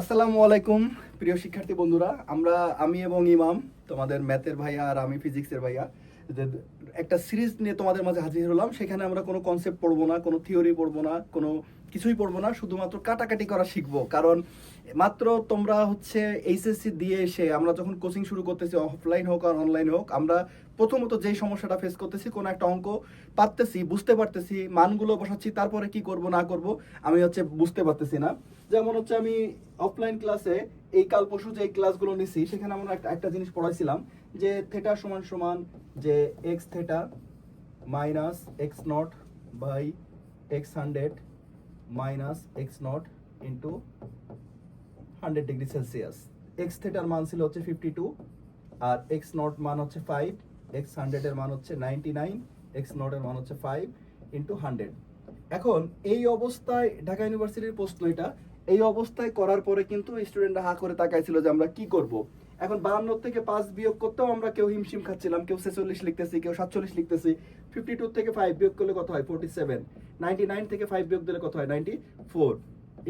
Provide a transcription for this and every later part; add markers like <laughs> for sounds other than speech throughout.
আসসালামু আলাইকুম, প্রিয় শিক্ষার্থী বন্ধুরা। আমরা, আমি এবং ইমাম, তোমাদের ম্যাথের ভাইয়া আর আমি ফিজিক্সের ভাইয়া। যে একটা সিরিজ নিয়ে তোমাদের মাঝে হাজির হলাম। সেখানে আমরা কোনো কনসেপ্ট পড়ব না, কোনো থিওরি পড়ব না, কোনো কিছুই পড়ব না। শুধুমাত্র কাটাকাটি করা শিখব। কারণ মাত্র তোমরা হচ্ছে এইচএসসি দিয়ে এসে, আমরা যখন কোচিং শুরু করতেছি অফলাইন হোক আর অনলাইন হোক, আমরা প্রথমত যেই সমস্যাটা ফেস করতেছি, কোনো একটা অঙ্ক পারতেছি, বুঝতে পারতেছি, মানগুলো বসাচ্ছি, তারপরে কি করব, না করব, আমি হচ্ছে বুঝতে পারতেছি না। যেমন হচ্ছে আমি অফলাইন ক্লাসে এই কাল পরশু যে ক্লাসগুলো নিছি, সেখানে আমরা একটা একটা জিনিস পড়াইছিলাম যে থেটা সমান সমান যে x theta minus x naught by x hundred minus x naught into hundred degree Celsius x থেটার মান ছিল হচ্ছে ফিফটি টু আর এক্স নট মান হচ্ছে ফাইভ এক্স হান্ড্রেডের মান হচ্ছে নাইনটি নাইন এক্স নটের মান হচ্ছে ফাইভ ইন্টু হান্ড্রেড এখন এই অবস্থায় ঢাকা ইউনিভার্সিটির প্রশ্ন এটা এই অবস্থায় করার পরে কিন্তু স্টুডেন্টরা হা করে তাকাইছিল যে আমরা কি করব। এখন বাহান্ন থেকে পাঁচ বিয়োগ করতেও আমরা কেউ হিমশিম খাচ্ছিলাম, কেউ ছেচল্লিশ লিখতেছি, কেউ সাতচল্লিশ লিখতেছি। ফিফটি টু থেকে ফাইভ বিয়োগ করলে কত হয়? ফোর্টি সেভেন নাইনটি নাইন থেকে ফাইভ বিয়োগ দিলে কত হয়? নাইনটি ফোর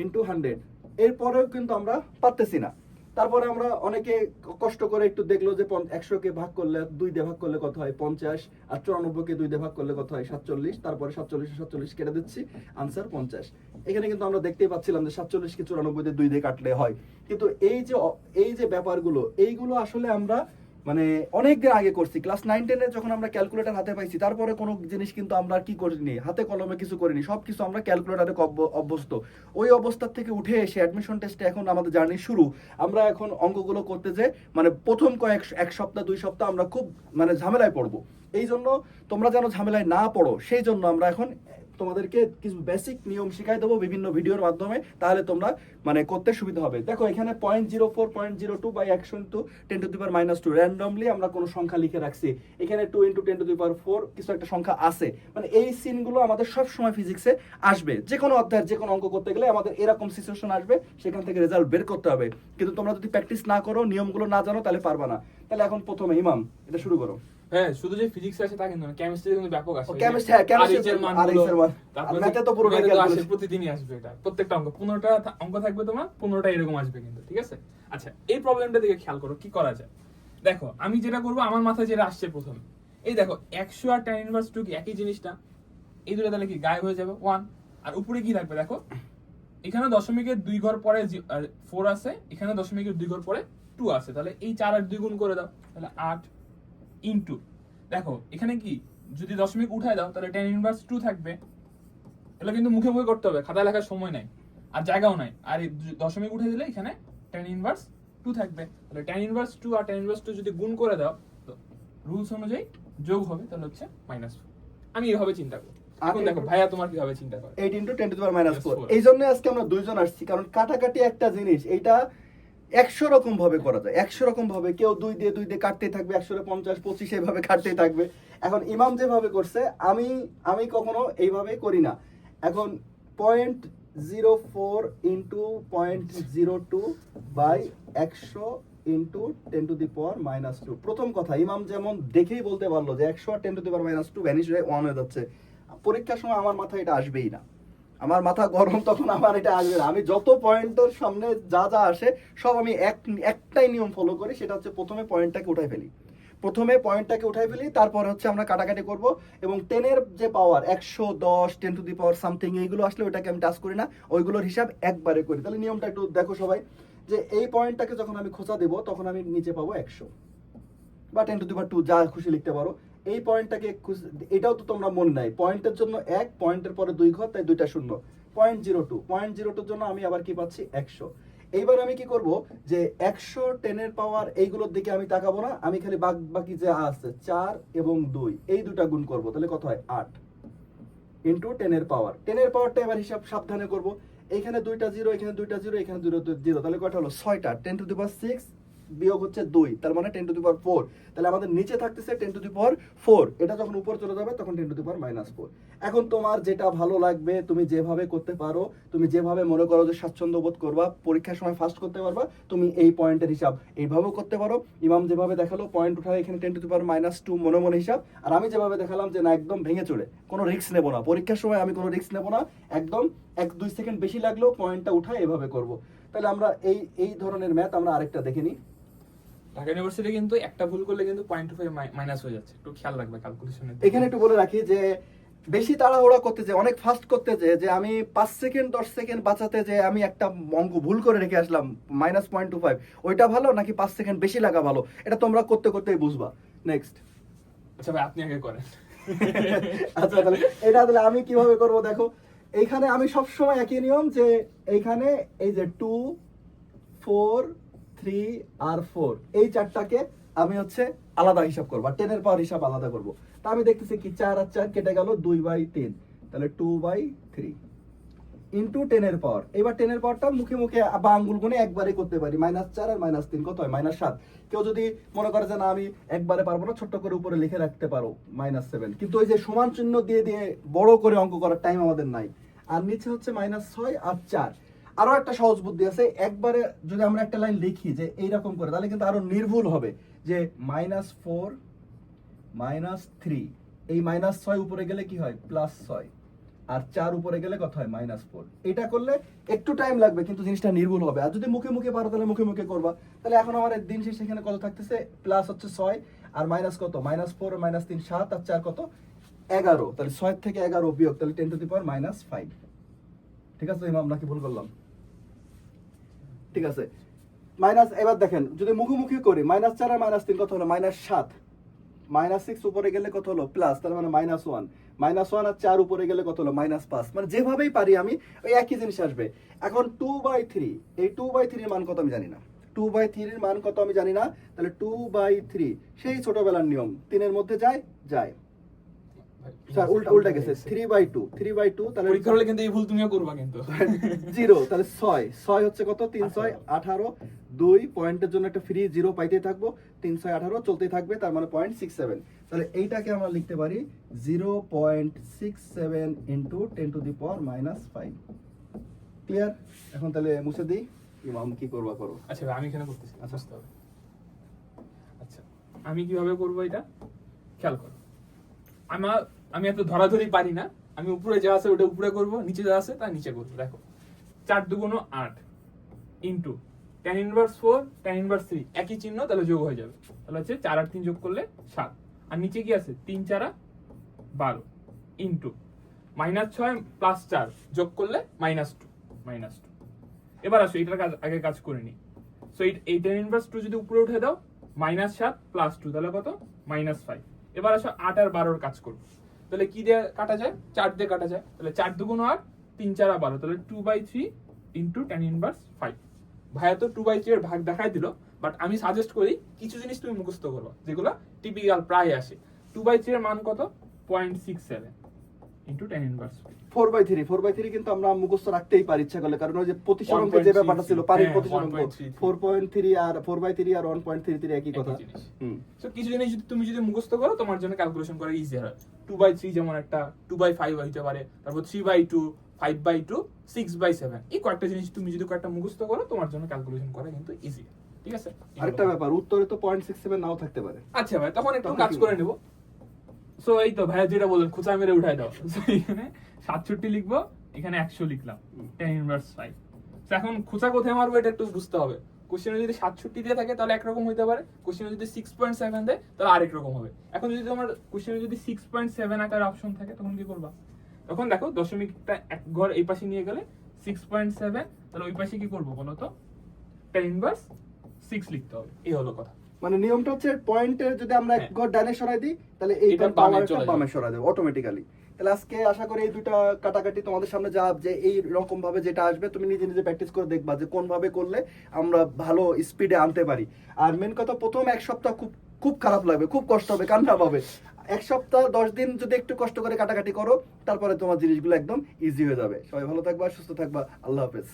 ইন্টু হান্ড্রেড এরপরেও কিন্তু আমরা পারতেছি না। তারপরে আমরা অনেকে কষ্ট করে একটু দেখল যে একশো কে ভাগ করলে দুই দিয়ে ভাগ করলে কত হয়? পঞ্চাশ। আর চুরানব্বই কে দুই দিয়ে ভাগ করলে কত হয়? সাতচল্লিশ। তারপরে সাতচল্লিশ সাতচল্লিশ কেটে দিচ্ছি। আনসার পঞ্চাশ। এখানে কিন্তু আমরা দেখতেই পাচ্ছিলাম যে সাতচল্লিশ কে চুরানব্বই দিয়ে দুই দিয়ে কাটলে হয়। কিন্তু এই যে এই যে ব্যাপারগুলো, এইগুলো আসলে আমরা মানে অনেক আগে করছি। ক্লাস নাইন টেনে যখন আমরা ক্যালকুলেটর হাতে পাইছি, তারপরে কোনো জিনিস কিন্তু আমরা কি করিনি। হাতে কলমে কিছু করিনি। সব কিছু আমরা ক্যালকুলেটারে অভ্যস্ত। ওই অবস্থার থেকে উঠে এসে অ্যাডমিশন টেস্টে এখন আমাদের জার্নি শুরু। আমরা এখন অঙ্কগুলো করতে যে মানে প্রথম কয়েক এক সপ্তাহ, দুই সপ্তাহ আমরা খুব মানে ঝামেলায় পড়ব। এই জন্য তোমরা যেন ঝামেলায় না পড়ো সেই জন্য আমরা এখন তোমাদেরকে কিছু বেসিক নিয়ম শিখাই দেবো বিভিন্ন ভিডিওর মাধ্যমে, তাহলে তোমরা মানে করতে সুবিধা হবে। দেখো, এখানে point zero four point zero two by একশো into ten to the power minus two randomly আমরা কোনো সংখ্যা লিখে রাখছি। এখানে two into ten to the power four কিছু একটা সংখ্যা আছে। মানে এই সিনগুলো আমাদের সব সময় ফিজিক্সে আসবে। যে কোনো অধ্যায়ের যে কোনো অঙ্ক করতে গেলে আমাদের এরকম সিচুয়েশন আসবে, সেখান থেকে রেজাল্ট বের করতে হবে। কিন্তু তোমরা যদি প্র্যাকটিস না করো, নিয়মগুলো না জানো, তাহলে পারবা না। তাহলে এখন প্রথমে, ইমাম, এটা শুরু করো। হ্যাঁ শুধু যে ফিজিক্স আছে তা কিন্তু না কেমিস্ট্রি কিন্তু ব্যাপক আছে। chemistry, হ্যাঁ, মান। তারপরে আর তো আসে, প্রতিদিনই আসবে এটা প্রত্যেকটা অঙ্ক পনেরোটা থা- অঙ্ক থাকবে তোমার পনেরোটা এরকম আসবে কিন্তু ঠিক আছে? আচ্ছা এই প্রবলেমটা দিকে খেয়াল করো কি করা যায়? দেখো আমি যেটা করব আমার মাথায় যেটা আসছে প্রথমে এই দেখো একশো আর টেন ইনভার্স টু কি একই জিনিসটা? এই দুটো তাহলে কি গায়েব হয়ে যাবে? ওয়ান আর উপরে কি থাকবে দেখো? এখানে দশমিকের দুই ঘর পরে ফোর আছে এখানে দশমিকের দুই ঘর পরে টু আছে তাহলে এই চার আর দুই গুণ করে দাও তাহলে আট ইনটু দেখো এখানে কি? যদি দশমিক উঠায় দাও তাহলে টেন ইনভার্স টু থাকবে। এগুলো কিন্তু মুখে মুখে করতে হবে খাতায় লেখার সময় নাই। আর জায়গাও নাই। আর দশমিক উঠে দিলে এখানে টেন ইনভার্স টু থাকবে। তাহলে টেন ইনভার্স টু আর টেন ইনভার্স টু যদি গুণ করে দাও তো রুলস অনুযায়ী যোগ হবে তাহলে হচ্ছে মাইনাস আমি এভাবে চিন্তা করি এখন দেখো ভাইয়া তোমার কীভাবে চিন্তা করে? Eight into ten to power minus four এই জন্য আজকে আমরা দুইজন আসছি কারণ কাটাকাটি একটা জিনিস এইটা একশো রকম ভাবে করা যায়। একশো রকম ভাবে কেউ দুই দিয়ে দুই দিয়ে কাটতেই থাকবে একশো পঞ্চাশ, পঁচিশ এইভাবে কাটতেই থাকবে। এখন ইমাম যেভাবে করছে, আমি আমি কখনো এইভাবে করি না। এখন point zero four into point zero two by একশো into ten to the power minus two প্রথম কথা, ইমাম যেমন দেখেই বলতে পারল যে একশো আর ten to the power minus two vanish হয়ে ওয়ান হয়ে যাচ্ছে। পরীক্ষার সময় আমার মাথায় এটা আসবেই না। আমার মাথা গরম, তখন আমার এটা আসবে না। আমি যত পয়েন্টের সামনে যা যা আসে, সব আমি এক, একটাই নিয়ম ফলো করি, সেটা হচ্ছে প্রথমে পয়েন্টটাকে উঠাই ফেলি। প্রথমে পয়েন্টটাকে উঠাই ফেলি, তারপরে হচ্ছে আমরা কাটাকাটি করব, এবং টেনের যে পাওয়ার একশো দশ ten to the power something এইগুলো আসলে ওইটাকে আমি টাচ করি না, ওইগুলোর হিসাব একবারে করি। তাহলে নিয়মটা একটু দেখো সবাই, যে এই পয়েন্টটাকে যখন আমি খোঁচা দেবো, তখন আমি নিচে পাবো একশো বা ten to the power two যা খুশি লিখতে পারো। এই পয়েন্টটাকে এটাও তো তোমরা মনে নাই। পয়েন্টের জন্য এক, পয়েন্টের পরে দুই ঘর, তাই দুইটা শূন্য। Point zero two. Point zero টুর জন্য আমি আবার কি পাচ্ছি? একশো। এইবার আমি কি করব? যে একশো টেনের পাওয়ার এইগুলোর দিকে আমি তাকাবো না, আমি খালি বাক বাকি যে আছে, চার এবং দুই, এই দুটা গুণ করব। তাহলে কত হয়? আট। ইন্টু টেনের পাওয়ার। টেনের পাওয়ারটা এবার হিসাব সাবধানে করব। এখানে দুইটা জিরো, এখানে দুইটা জিরো, এখানে জিরো জিরো, তাহলে কয়টা হলো? ছয়টা। টেন টু দি সিক্স বিয়োগ হচ্ছে দুই, তার মানে ten to the power four তাহলে আমাদের নিচে থাকতেছে ten to the power four এটা যখন উপর চলে যাবে, তখন ten to the power minus four এখন তোমার যেটা ভালো লাগবে, তুমি যেভাবে করতে পারো, তুমি যেভাবে মনে করো যে স্বাচ্ছন্দ্য বোধ করবা, পরীক্ষার সময় ফাস্ট করতে পারবা, তুমি এই পয়েন্টের হিসাব এইভাবেও করতে পারো। ইমাম যেভাবে দেখাল পয়েন্ট উঠায় এখানে ten to the power minus two মনে মনে হিসাব। আর আমি যেভাবে দেখালাম যে না, একদম ভেঙে চড়ে, কোনো রিস্ক নেব না। পরীক্ষার সময় আমি কোনো রিস্ক নেব না, একদম এক দুই সেকেন্ড বেশি লাগলেও পয়েন্টটা উঠায় এভাবে করব। তাহলে আমরা এই এই ধরনের ম্যাথ আমরা আরেকটা দেখে নিই। ঢাকা ইউনিভার্সিটি কিন্তু একটা ভুল করলে কিন্তু পয়েন্ট ফাইভ মাইনাস হয়ে যাচ্ছে। একটু খেয়াল রাখবে ক্যালকুলেশনে এখানে একটু বলে রাখি যে বেশি তাড়াহুড়া করতে যে অনেক ফাস্ট করতে যে যে আমি পাঁচ সেকেন্ড দশ সেকেন্ড বাঁচাতে যে আমি একটা অঙ্ক ভুল করে রেখে আসলাম মাইনাস পয়েন্ট টু ফাইভ ওইটা ভালো নাকি পাঁচ সেকেন্ড বেশি লাগা ভালো? এটা তোমরা করতে করতেই বুঝবা। নেক্সট আচ্ছা ভাই আপনি আগে করেন। <laughs> আচ্ছা তাহলে এটা তাহলে আমি কীভাবে করব দেখো। এইখানে আমি সব সময় একই নিয়ম যে এইখানে এই যে টু ফোর থ্রি আর ফোর এই চারটাকে আমি হচ্ছে আলাদা হিসাব করব টেনের পাওয়ার হিসাব আলাদা করব। তা আমি দেখতেছি কি চার আর চার কেটে গেল দুই বাই তিন। তাহলে টু বাই থ্রি ইন্টু টেনের পাওয়ার এবার টেনের পাওয়ারটা মুখে মুখে বা আঙ্গুল গুনে একবারে করতে পারি। মাইনাস চার আর মাইনাস তিন, কত হয়? মাইনাস সাত। কেউ যদি মনে করে যে না, আমি একবারে পারব না, ছোট্ট করে উপরে লিখে রাখতে পারো মাইনাস সেভেন কিন্তু ওই যে সমান চিহ্ন দিয়ে দিয়ে বড় করে অঙ্ক করার টাইম আমাদের নাই। আর নিচে হচ্ছে মাইনাস ছয় আর চার। আরও একটা সহজ বুদ্ধি আছে, একবারে যদি আমরা একটা লাইন লিখি যে এইরকম করে, তাহলে কিন্তু আরও নির্ভুল হবে যে মাইনাস ফোর মাইনাস থ্রি এই মাইনাস ছয় উপরে গেলে কি হয়? প্লাস ছয়। আর চার উপরে গেলে কত হয়? মাইনাস ফোর এটা করলে একটু টাইম লাগবে, কিন্তু জিনিসটা নির্ভুল হবে। আর যদি মুখে মুখে পারো, তাহলে মুখে মুখে করবা। তাহলে এখন আমার দিন শেষে এখানে কত থাকতেছে? প্লাস হচ্ছে ছয়, আর মাইনাস কত? মাইনাস ফোর মাইনাস তিন, সাত, আর চার কত? এগারো। তাহলে ছয় থেকে এগারো বিয়োগ, তাহলে ten to the power minus five ঠিক আছে, ইমাম, নাকি ভুল করলাম? ঠিক আছে। মাইনাস, এবার দেখেন, যদি মুখোমুখি করি, মাইনাস চার আর মাইনাস তিন, কত হলো? মাইনাস সাত। মাইনাস সিক্স উপরে গেলে কত হলো? প্লাস তার মানে মাইনাস ওয়ান মাইনাস ওয়ান আর চার উপরে গেলে কত হলো? মাইনাস পাঁচ। মানে যেভাবেই পারি আমি, ওই একই জিনিস আসবে। এখন টু বাই থ্রি এই টু বাই থ্রির মান কত আমি জানি না। টু বাই থ্রির মান কত আমি জানি না। তাহলে টু বাই থ্রি সেই ছোটবেলার নিয়ম। তিনের মধ্যে যায়? যায়। স্যার উল্টা উল্টা গেছে three by two three by two তাহলে পরীক্ষা হলে কিন্তু এই ভুল তুমিও করবা কিন্তু। <laughs> জিরো তাহলে ছয়। ছয় হচ্ছে কত? তিন ছয় আঠারো। দুই পয়েন্টের জন্য একটা ফ্রি জিরো পাইতেই থাকব। তিন ছয় আঠারো চলতেই থাকবে তার মানে পয়েন্ট সিক্স সেভেন তাহলে এইটাকে আমরা লিখতে পারি zero point six seven into ten to the power minus five clear এখন তাহলে মুছে দিই। ইমাম কি করবা করো? আচ্ছা আমি এখানে করতেছি আচ্ছা। হবে। আচ্ছা আমি কীভাবে করব এটা? খেয়াল করো। আমার আমি এত ধরাধরি পারি না। আমি উপরে যা আছে ওটা উপরে করব, নিচে যা আছে তা নিচে করব, দেখো। চার দুগুণ আট into ten inverse four ten inverse three একই চিহ্ন, তাহলে যোগ হয়ে যাবে। তাহলে হচ্ছে চার আর তিন যোগ করলে সাত। আর নিচে কি আছে? তিন চারা বারো ইন্টু মাইনাস ছয় প্লাস চার যোগ করলে মাইনাস টু মাইনাস টু এবার আসো, এটার কাজ, আগে কাজ করে নি। সো এই টেন ইনভার্স টু যদি উপরে উঠে দাও মাইনাস সাত প্লাস টু তাহলে কত? মাইনাস ফাইভ এবার আসো, আট আর বারোর কাজ করব। তাহলে কি দিয়ে কাটা যায়? চার দিয়ে কাটা যায়। তাহলে চার দুগুণ আট, তিন চার বারো। তাহলে two by three into ten inverse five ভাইয়া তো টু বাই থ্রি এর ভাগ দেখাই দিল বাট আমি সাজেস্ট করি কিছু জিনিস তুমি মুখস্থ করবা, যেগুলো টিপিক্যাল প্রায় আসে। টু বাই থ্রি এর মান কত? Point six seven into ten inverse four by three four by three কিন্তু আমরা মুখস্থ রাখতেই পারি ইচ্ছা করলে। কারণ ওই যে প্রতিসরণকে যে ব্যাপারটা ছিল পানির প্রতিসরণ 1.33 ফোর পয়েন্ট থ্রি আর ফোর বাই থ্রি আর ওয়ান পয়েন্ট থ্রি থ্রি একই কথা। হুম। সো কিছু জিনিস যদি তুমি যদি মুখস্থ করো তোমার জন্য ক্যালকুলেশন করা ইজি হয়। টু বাই থ্রি যেমন একটা টু বাই ফাইভ হইতে পারে। তারপর three by two five by two six by seven এই কয়েকটা জিনিস তুমি যদি কয়েকটা মুখস্থ করো তোমার জন্য ক্যালকুলেশন করা কিন্তু ইজি ঠিক আছে? আরেকটা ব্যাপার উত্তরে তো পয়েন্ট সিক্স সেভেন নাও থাকতে পারে। আচ্ছা ভাই তখন একটু কাজ করে নেব। সো এই তো ভাইয়া যেটা বললেন খোঁচা মেরে উঠাই দাও। এখানে সাতষট্টি লিখব, এখানে একশো লিখলাম টেন ইনভার্স ফাইভ তো এখন খোঁচা কোথায় মারবো এটা একটু বুঝতে হবে। কোশ্চেনে যদি সাতষট্টি দিয়ে থাকে, তাহলে একরকম হতে পারে। কোশ্চেনে যদি সিক্স পয়েন্ট সেভেন দেয়, তাহলে আরেক রকম হবে। এখন যদি তোমার কোশ্চেনে যদি সিক্স পয়েন্ট সেভেন আকার অপশন থাকে, তখন কি করবা? তখন দেখো, দশমিকটা এক ঘর এই পাশে নিয়ে গেলে সিক্স পয়েন্ট সেভেন তাহলে ওই পাশে কি করব বলো তো? টেন ইনভার্স সিক্স লিখতে হবে, এই হলো কথা। মানে নিয়মটা হচ্ছে পয়েন্টের যদি আমরা এক হ্যাঁ। ঘর ডানে সরাই দিই তাহলে এই এটা পাওয়ারটা বামে সরাই দেবো অটোমেটিক্যালি তাহলে আজকে আশা করি এই দুইটা কাটাকাটি তোমাদের সামনে যা যে এই রকম ভাবে যেটা আসবে তুমি নিজে নিজে প্র্যাকটিস করে দেখবা যে কোন ভাবে করলে আমরা ভালো স্পিডে আনতে পারি। আর মেন কথা প্রথম এক সপ্তাহ খুব খুব খারাপ লাগবে খুব কষ্ট হবে কান্না পাবে। এক সপ্তাহ দশ দিন যদি একটু কষ্ট করে কাটাকাটি করো তারপরে তোমার জিনিসগুলো একদম ইজি হয়ে যাবে। সবাই ভালো থাকবা সুস্থ থাকবা আল্লাহ হাফেজ।